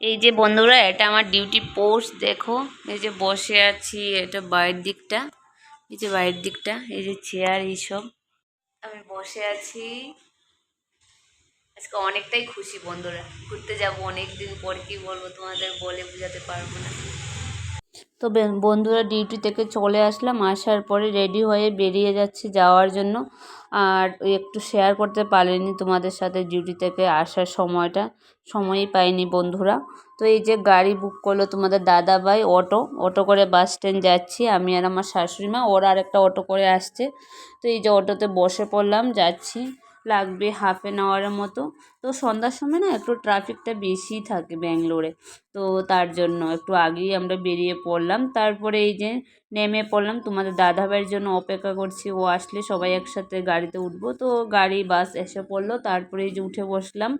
এই যে বন্ধুরা, এটা আমার ডিউটি পোস্ট দেখো। এই যে বসে আছি, এটা বাইরের দিকটা। এই যে বাইরের দিকটা, এই যে চেয়ার এইসব আমি বসে আছি। আজকে অনেকটাই খুশি বন্ধুরা। ঘুরতে যাব অনেকদিন পর, কি বলব তোমাদের বলে বোঝাতে পারব না। তো বন্ধুরা ডিউটি থেকে চলে আসলাম, আসার পরে রেডি হয়ে বেরিয়ে যাচ্ছি যাওয়ার জন্য। আর একটু শেয়ার করতে পারিনি তোমাদের সাথে ডিউটি থেকে আসার সময়টা, সময়ই পাইনি বন্ধুরা। তো এই যে গাড়ি বুক করল তোমাদের দাদা ভাই অটো অটো করে বাস স্ট্যান্ড যাচ্ছি, আমি আর আমার শাশুড়ি মা, ওরা আর একটা অটো করে আসছে। তো এই যে অটোতে বসে পড়লাম, যাচ্ছি। লাগবে হাফ অ্যান আওয়ারের মতো। তো সন্ধ্যার সময় না একটু ট্রাফিকটা বেশিই থাকে ব্যাঙ্গালোরে। তো তার জন্য একটু আগেই আমরা বেরিয়ে পড়লাম। তারপরে এই যে নেমে পড়লাম, তোমাদের দাদাভাইয়ের জন্য অপেক্ষা করছি। ও আসলে সবাই একসাথে গাড়িতে উঠবো। তো গাড়ি, বাস এসে পড়ল। তারপরে এই যে উঠে বসলাম।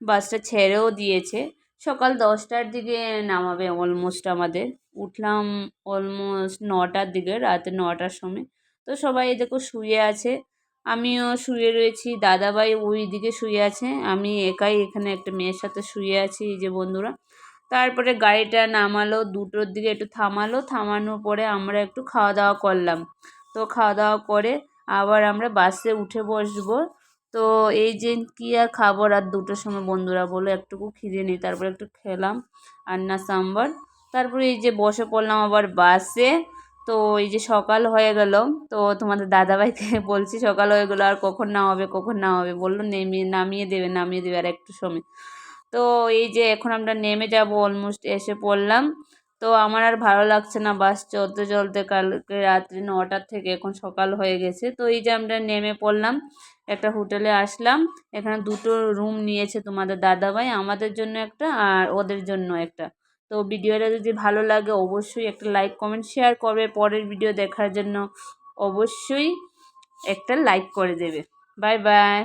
বাসটা ছেড়েও দিয়েছে। সকাল দশটার দিকে নামাবে অলমোস্ট আমাদের। উঠলাম অলমোস্ট নটার দিকে, রাতে নটার সময়। তো সবাই দেখো শুয়ে আছে। আমিও শুয়ে রয়েছি। দাদাভাই ওই দিকে শুয়ে আছে। আমি একাই এখানে একটা মেয়ের সাথে শুয়ে আছি, এই যে বন্ধুরা। তারপরে গাড়িটা নামালো, দুটোর দিকে একটু থামালো। থামানোর পরে আমরা একটু খাওয়া দাওয়া করলাম। তো খাওয়া দাওয়া করে আবার আমরা বাসে উঠে বসবো। তো এই যে কী আর খাব আর দুটোর সময় বন্ধুরা বলো? একটুকু খিদে নেই। তারপরে একটু খেলাম আন্না সাম্বার। তারপরে এই যে বসে পড়লাম আবার বাসে। তো এই যে সকাল হয়ে গেল, তো তোমাদের দাদাভাইকে বলছি সকাল হয়ে গেলো, আর কখন না হবে কখন না হবে বলল নেমে, নামিয়ে দেবে নামিয়ে দেবে আর একটু সময়। তো এই যে এখন আমরা নেমে যাব অলমোস্ট এসে পড়লাম। তো আমার আর ভালো লাগছে না বাস চলতে চলতে কালকে রাত্রি নটার থেকে এখন সকাল হয়ে গেছে। তো এই যে আমরা নেমে পড়লাম, একটা হোটেলে আসলাম। এখানে দুটো রুম নিয়েছে তোমাদের দাদাভাই, আমাদের জন্য একটা আর ওদের জন্য একটা। তো ভিডিওটা যদি ভালো লাগে অবশ্যই একটা লাইক, কমেন্ট, শেয়ার করবে। পরের ভিডিও দেখার জন্য অবশ্যই একটা লাইক করে দেবে। Bye bye.